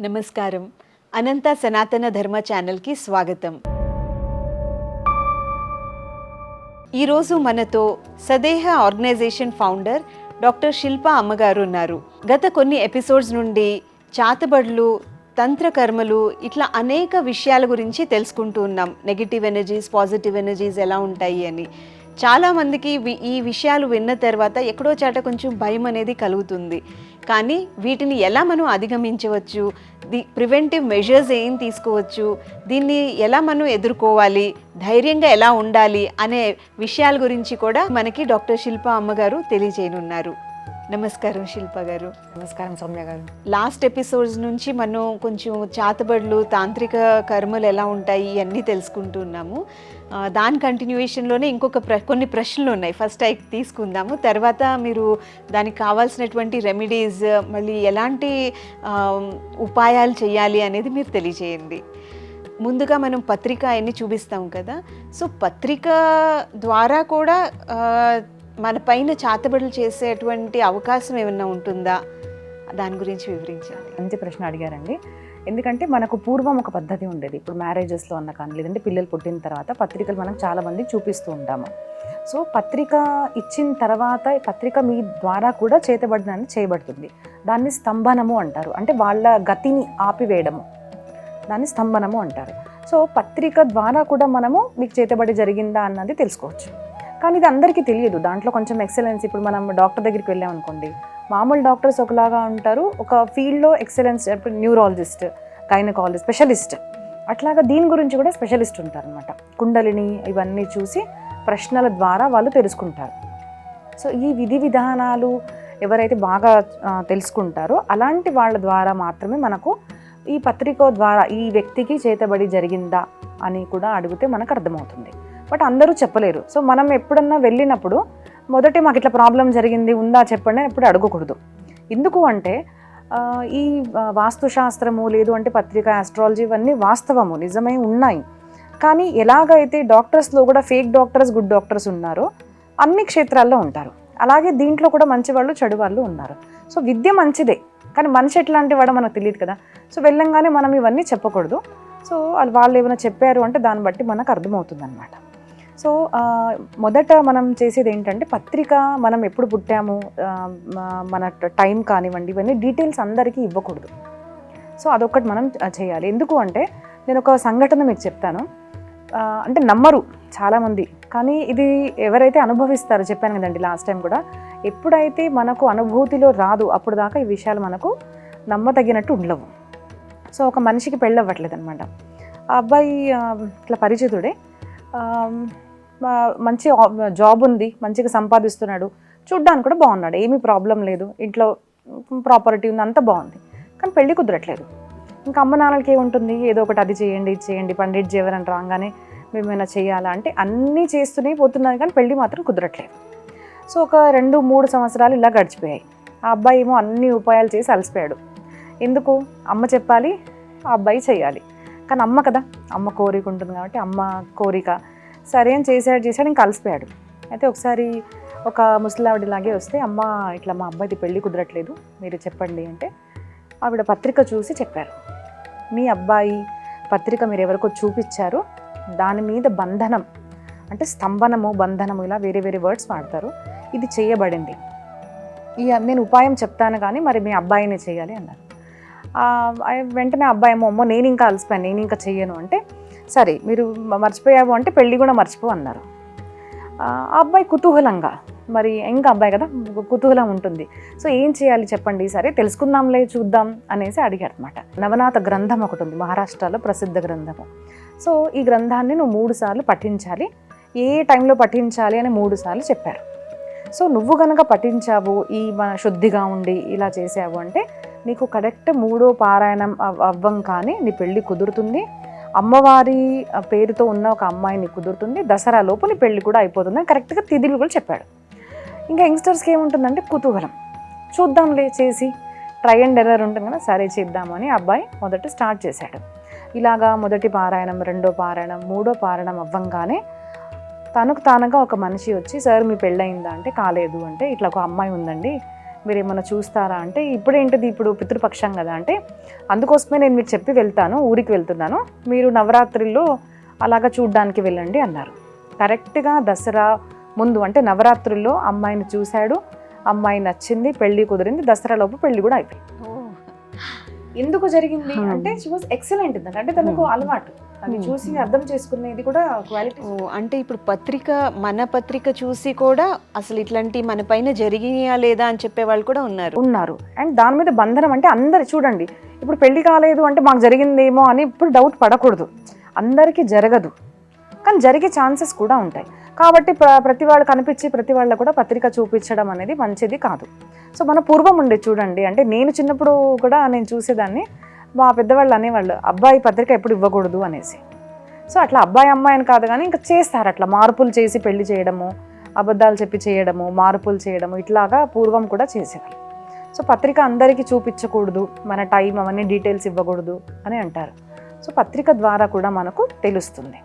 నమస్కారం. అనంత సనాతన ధర్మ ఛానల్కి స్వాగతం. ఈరోజు మనతో Sadeha organization founder doctor Shilpa అమ్మగారు ఉన్నారు. గత కొన్ని ఎపిసోడ్స్ నుండి చాతబడులు తంత్రకర్మలు ఇట్లా అనేక విషయాల గురించి తెలుసుకుంటూ ఉన్నాం. నెగిటివ్ ఎనర్జీస్ పాజిటివ్ ఎనర్జీస్ ఎలా ఉంటాయి అని. చాలామందికి ఈ విషయాలు విన్న తర్వాత ఎక్కడో చాట కొంచెం భయం అనేది కలుగుతుంది. కానీ వీటిని ఎలా మనం అధిగమించవచ్చు? ది ప్రివెంటివ్ మెజర్స్ ఏం తీసుకోవచ్చు? దీన్ని ఎలా మనం ఎదుర్కోవాలి? ధైర్యంగా ఎలా ఉండాలి? అనే విషయాల గురించి కూడా మనకి డాక్టర్ శిల్ప అమ్మగారు తెలియజేయనున్నారు. నమస్కారం శిల్ప గారు. నమస్కారం సౌమ్య గారు. లాస్ట్ ఎపిసోడ్స్ నుంచి మనం కొంచెం చాతబడులు తాంత్రిక కర్మలు ఎలా ఉంటాయి ఇవన్నీ తెలుసుకుంటున్నాము దాని కంటిన్యూయేషన్లోనే ఇంకొక ప్ర కొన్ని ప్రశ్నలు ఉన్నాయి. ఫస్ట్ అయి తీసుకుందాము. తర్వాత మీరు దానికి కావాల్సినటువంటి రెమెడీస్ మళ్ళీ ఎలాంటి ఉపాయాలు చేయాలి అనేది మీరు తెలియజేయండి. ముందుగా మనం పత్రిక అవన్నీ చూపిస్తాం కదా? సో పత్రిక ద్వారా కూడా మన పైన చాతబడులు చేసేటువంటి అవకాశం ఏమైనా ఉంటుందా? దాని గురించి వివరించండి మంచి ప్రశ్న అడిగారండి. ఎందుకంటే మనకు పూర్వం ఒక పద్ధతి ఉండేది. ఇప్పుడు మ్యారేజెస్లో అన్న కానీ లేదంటే పిల్లలు పుట్టిన తర్వాత పత్రికలు మనం చాలా మంది చూపిస్తూ ఉంటాము. సో పత్రిక ఇచ్చిన తర్వాత పత్రిక మీ ద్వారా కూడా చేతబడిన చేయబడుతుంది. దాన్ని స్తంభనము అంటారు. అంటే వాళ్ళ గతిని ఆపివేయడము. దాన్ని స్తంభనము అంటారు. సో పత్రిక ద్వారా కూడా మనము మీకు చేతబడి జరిగిందా అన్నది తెలుసుకోవచ్చు. కానీ ఇది అందరికీ తెలియదు. దాంట్లో కొంచెం ఎక్సలెన్స్ ఇప్పుడు మనం డాక్టర్ దగ్గరికి వెళ్ళాం అనుకోండి మామూలు డాక్టర్స్ ఒకలాగా ఉంటారు. ఒక ఫీల్డ్లో ఎక్సలెన్స్ ఇప్పుడు న్యూరాలజిస్ట్ గైనకాలజిస్ట్ స్పెషలిస్ట్. అట్లాగా దీని గురించి కూడా స్పెషలిస్ట్ ఉంటారనమాట కుండలిని ఇవన్నీ చూసి ప్రశ్నల ద్వారా వాళ్ళు తెలుసుకుంటారు. సో ఈ విధి విధానాలు ఎవరైతే బాగా తెలుసుకుంటారో అలాంటి వాళ్ళ ద్వారా మాత్రమే మనకు ఈ పత్రిక ద్వారా ఈ వ్యక్తికి చేతబడి జరిగిందా అని కూడా అడిగితే మనకు అర్థమవుతుంది. బట్ అందరూ చెప్పలేరు. సో మనం ఎప్పుడన్నా వెళ్ళినప్పుడు మొదటి మాకు ఇట్లా ప్రాబ్లం జరిగింది ఉందా చెప్పండి అని ఎప్పుడు అడగకూడదు. ఎందుకు అంటే ఈ వాస్తుశాస్త్రము లేదు అంటే పత్రిక ఆస్ట్రాలజీ ఇవన్నీ వాస్తవము నిజమై ఉన్నాయి. కానీ ఎలాగైతే డాక్టర్స్లో కూడా ఫేక్ డాక్టర్స్ గుడ్ డాక్టర్స్ ఉన్నారో అన్ని క్షేత్రాల్లో ఉంటారు. అలాగే దీంట్లో కూడా మంచి వాళ్ళు చెడు వాళ్ళు ఉన్నారు. సో విద్య మంచిదే. కానీ మనిషి ఎట్లాంటి వాడో మనకు తెలియదు కదా. సో వెళ్ళంగానే మనం ఇవన్నీ చెప్పకూడదు. సో వాళ్ళు వాళ్ళు ఏమైనా చెప్పారు అంటే దాన్ని బట్టి మనకు అర్థమవుతుంది అనమాట సో మొదట మనం చేసేది ఏంటంటే పత్రిక మనం ఎప్పుడు పుట్టాము మన టైం కానివ్వండి ఇవన్నీ డీటెయిల్స్ అందరికీ ఇవ్వకూడదు. సో అదొకటి మనం చేయాలి. ఎందుకు అంటే నేను ఒక సంఘటన మీకు చెప్తాను. అంటే నమ్మరు చాలామంది. కానీ ఇది ఎవరైతే అనుభవిస్తారో చెప్పాను కదండి లాస్ట్ టైం కూడా ఎప్పుడైతే మనకు అనుభూతిలో రాదు అప్పుడు దాకా ఈ విషయాలు మనకు నమ్మతగినట్టు ఉండవు. సో ఒక మనిషికి పెళ్ళవ్వట్లేదు అనమాట ఆ అబ్బాయి ఇట్లా పరిచితుడే. మంచి జాబ్ ఉంది మంచిగా సంపాదిస్తున్నాడు చూడ్డానికి కూడా బాగున్నాడు ఏమీ ప్రాబ్లం లేదు ఇంట్లో ప్రాపర్టీ ఉంది అంతా బాగుంది. కానీ పెళ్ళి కుదరట్లేదు. ఇంకా అమ్మ నాన్నలకి ఏముంటుంది? ఏదో ఒకటి అది చేయండి ఇది చేయండి పండిట్ జీవరని రాగానే మేమైనా చేయాలా? అంటే అన్నీ చేస్తూనే పోతున్నారు కానీ పెళ్ళి మాత్రం కుదరట్లేదు. సో ఒక రెండు మూడు సంవత్సరాలు ఇలా గడిచిపోయాయి. ఆ అబ్బాయి ఏమో అన్ని ఉపాయాలు చేసి అలసిపోయాడు. ఎందుకు? అమ్మ చెప్పాలి ఆ అబ్బాయి చేయాలి కానీ అమ్మ కదా అమ్మ కోరిక ఉంటుంది కాబట్టి అమ్మ కోరిక సరే అని చేశాడు చేశాడు ఇంకా కలిసిపోయాడు అయితే ఒకసారి ఒక ముసలావిడిలాగే వస్తే అమ్మ ఇట్లా మా అబ్బాయిది పెళ్ళి కుదరట్లేదు మీరు చెప్పండి అంటే ఆవిడ పత్రిక చూసి చెప్పారు. మీ అబ్బాయి పత్రిక మీరు ఎవరికో చూపించారు దాని మీద బంధనం అంటే స్తంభనము బంధనము ఇలా వేరే వేరే వర్డ్స్ వాడతారు ఇది చేయబడింది. ఈ నేను ఉపాయం చెప్తాను కానీ మరి మీ అబ్బాయినే చేయాలి అన్నారు. వెంటనే అబ్బాయి ఏమో అమ్మో నేను ఇంకా అలసిపోయాను నేను ఇంకా చెయ్యను అంటే సరే మీరు మర్చిపోయావు అంటే పెళ్ళి కూడా మర్చిపో అన్నారు. ఆ అబ్బాయి కుతూహలంగా మరి ఇంకా అబ్బాయి కదా కుతూహలం ఉంటుంది. సో ఏం చేయాలి చెప్పండి సరే తెలుసుకుందాంలే చూద్దాం అనేసి అడిగాడు అనమాట నవనాథ గ్రంథం ఒకటి ఉంది మహారాష్ట్రలో ప్రసిద్ధ గ్రంథము. సో ఈ గ్రంథాన్ని నువ్వు మూడు సార్లు పఠించాలి. ఏ టైంలో పఠించాలి అని మూడు సార్లు చెప్పారు. సో నువ్వు కనుక పఠించావు ఈ మన శుద్ధిగా ఉండి ఇలా చేసావు అంటే నీకు కరెక్ట్ మూడో పారాయణం అవ్వం కానీ నీ పెళ్ళి కుదురుతుంది. అమ్మవారి పేరుతో ఉన్న ఒక అమ్మాయిని కుదురుతుంది. దసరా లోపలి పెళ్ళి పెళ్ళి కూడా అయిపోతుంది. అని కరెక్ట్గా తిథిలు కూడా చెప్పాడు. ఇంకా యంగ్స్టర్స్కి ఏముంటుందంటే కుతూహలం. చూద్దాంలే చేసి ట్రై అండ్ ఎర్రర్ ఉంటుంది కదా సరే చేద్దామని అబ్బాయి మొదట స్టార్ట్ చేశాడు. ఇలాగా మొదటి పారాయణం రెండో పారాయణం మూడో పారాయణం అవ్వంగానే తనకు తానుగా ఒక మనిషి వచ్చి సార్ మీ పెళ్ళయిందా? అంటే కాలేదు. అంటే ఇట్లా ఒక అమ్మాయి ఉందండి మీరు ఏమైనా చూస్తారా? అంటే ఇప్పుడు ఏంటిది ఇప్పుడు పితృపక్షం కదా అంటే అందుకోసమే నేను మీకు చెప్పి వెళ్తాను ఊరికి వెళ్తున్నాను. మీరు నవరాత్రిలో అలాగా చూడ్డానికి వెళ్ళండి అన్నారు. కరెక్ట్గా దసరా ముందు అంటే నవరాత్రుల్లో అమ్మాయిని చూశాడు అమ్మాయి నచ్చింది పెళ్ళి కుదిరింది దసరా లోపు పెళ్ళి కూడా అయిపోయింది. ఎందుకు జరిగింది. అంటే షీ వాజ్ ఎక్సలెంట్ అంటే తనకు. అలవాటు. అది Hmm. చూసి అర్థం చేసుకునేది కూడా క్వాలిటీ. అంటే ఇప్పుడు పత్రిక మన పత్రిక చూసి కూడా అసలు ఇట్లాంటి మన పైన జరిగినాయా లేదా అని చెప్పే వాళ్ళు కూడా ఉన్నారు. ఉన్నారు. అండ్ దాని మీద బంధనం అంటే అందరు చూడండి ఇప్పుడు పెళ్ళి కాలేదు అంటే మాకు జరిగిందేమో అని ఇప్పుడు డౌట్ పడకూడదు. అందరికీ జరగదు. కానీ జరిగే ఛాన్సెస్ కూడా ఉంటాయి. కాబట్టి ప్ర- ప్రతి వాళ్ళు కనిపించి ప్రతి వాళ్ళ కూడా పత్రిక చూపించడం అనేది మంచిది కాదు. సో మన పూర్వం ఉండే చూడండి అంటే నేను చిన్నప్పుడు కూడా నేను చూసేదాన్ని మా పెద్దవాళ్ళు అనేవాళ్ళు అబ్బాయి పత్రిక ఎప్పుడు ఇవ్వకూడదు అనేసి. సో అట్లా అబ్బాయి అమ్మాయి అని కాదు కానీ ఇంకా చేస్తారు అట్లా. మార్పులు చేసి పెళ్ళి చేయడము అబద్ధాలు చెప్పి చేయడము మార్పులు చేయడము ఇట్లాగా పూర్వం కూడా చేసేవాళ్ళు. సో పత్రిక అందరికీ చూపించకూడదు మన టైం అవన్నీ డీటెయిల్స్ ఇవ్వకూడదు అని అంటారు. సో పత్రిక ద్వారా కూడా మనకు తెలుస్తుంది.